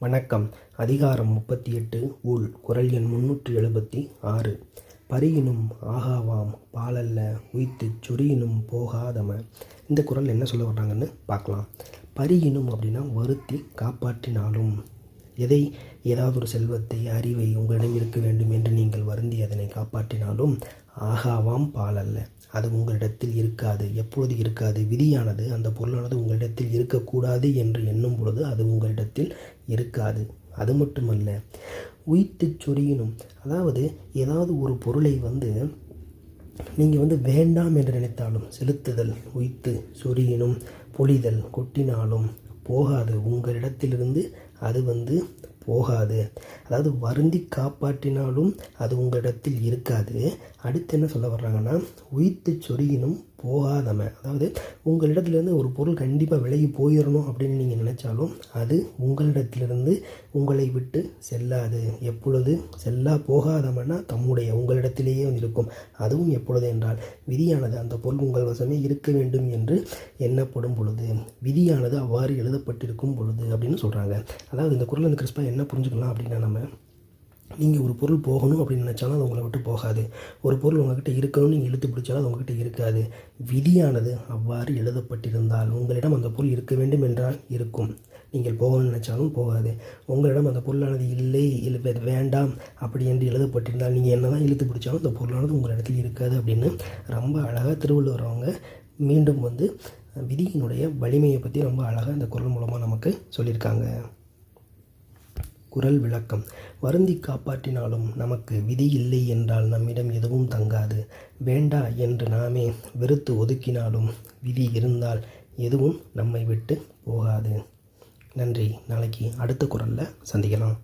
வணக்கம். அதிகாரம் முப்பத்தி எட்டு ஊழ். குரல் எண் முன்னூற்றி எழுபத்தி ஆறு. பரியினும் ஆகாவாம் பாலல்ல உய்த்துச் சொரியினும் போகாதம. இந்த குரல் என்ன சொல்ல வர்றாங்கன்னு பார்க்கலாம். பரியினும் அப்படின்னா வருத்தி காப்பாற்றினாலும். எதை ஏதாவது ஒரு செல்வத்தை அறிவை உங்களிடம் இருக்க வேண்டும் என்று நீங்கள் வருந்தி அதனை காப்பாற்றினாலும் ஆகாவாம் பாலல்ல. அது உங்களிடத்தில் இருக்காது எப்பொழுது இருக்காது? விதியானது அந்த பொருளானது உங்களிடத்தில் இருக்கக்கூடாது என்று எண்ணும் பொழுது அது உங்களிடத்தில் இருக்காது. அது மட்டுமல்ல உயித்து சொரியினும் அதாவது ஏதாவது ஒரு பொருளை வந்து நீங்கள் வந்து வேண்டாம் என்று நினைத்தாலும் செலுத்துதல் உய்த்து சொரியினும் பொழிதல் கொட்டினாலும் போகாது. உங்களிடத்திலிருந்து அது வந்து போகாது. அதாவது வருந்தி காப்பாற்றினாலும் அது உங்களிடத்தில் இருக்காது. அடுத்து என்ன சொல்ல வர்றாங்கன்னா உயிர்த்து சொருகினும் போகாதம. அதாவது உங்களிடத்துலேருந்து ஒரு பொருள் கண்டிப்பாக விலகி போயிடணும் அப்படின்னு நீங்கள் நினச்சாலும் அது உங்களிடத்திலிருந்து உங்களை விட்டு செல்லாது. எப்பொழுது? செல்லா போகாதமன்னா தம்முடைய உங்களிடத்திலேயே வந்து இருக்கும். அதுவும் எப்பொழுது என்றால் விதியானது அந்த பொருள் உங்கள் வசமே இருக்க வேண்டும் என்று எண்ணப்படும் பொழுது. விதியானது அவ்வாறு எழுதப்பட்டிருக்கும் பொழுது அப்படின்னு சொல்கிறாங்க அதாவது இந்த குரல் அந்த கிறிஸ்பா என்ன புரிஞ்சுக்கலாம் அப்படின்னா நம்ம நீங்கள் ஒரு பொருள் போகணும் அப்படின்னு நினச்சாலும் அது உங்களை விட்டு போகாது. ஒரு பொருள் உங்ககிட்ட இருக்கணும்னு நீங்கள் இழுத்து பிடிச்சாலும் அது உங்ககிட்ட இருக்காது. விதியானது அவ்வாறு எழுதப்பட்டிருந்தால் உங்களிடம் அந்த பொருள் இருக்க வேண்டும் என்றால் இருக்கும். நீங்கள் போகணும்னு நினச்சாலும் போகாது. உங்களிடம் அந்த பொருளானது இல்லை இல்லை வேண்டாம் அப்படி என்று எழுதப்பட்டிருந்தால் நீங்கள் என்ன தான் இழுத்து பிடிச்சாலும் அந்த பொருளானது உங்கள் இடத்துல இருக்காது அப்படின்னு ரொம்ப அழகாக திருவள்ளுவர் அவங்க மீண்டும் வந்து விதியினுடைய வலிமையை பற்றி ரொம்ப அழகாக இந்த குரல் மூலமாக நமக்கு சொல்லியிருக்காங்க. குரல் விளக்கம். வருந்தி காப்பாற்றினாலும் நமக்கு விதி இல்லை என்றால் நம்மிடம் எதுவும் தங்காது. வேண்டா என்று நாமே வெறுத்து ஒதுக்கினாலும் விதி இருந்தால் எதுவும் நம்மை விட்டு போகாது. நன்றி. நாளைக்கு அடுத்த குரலில் சந்திக்கலாம்.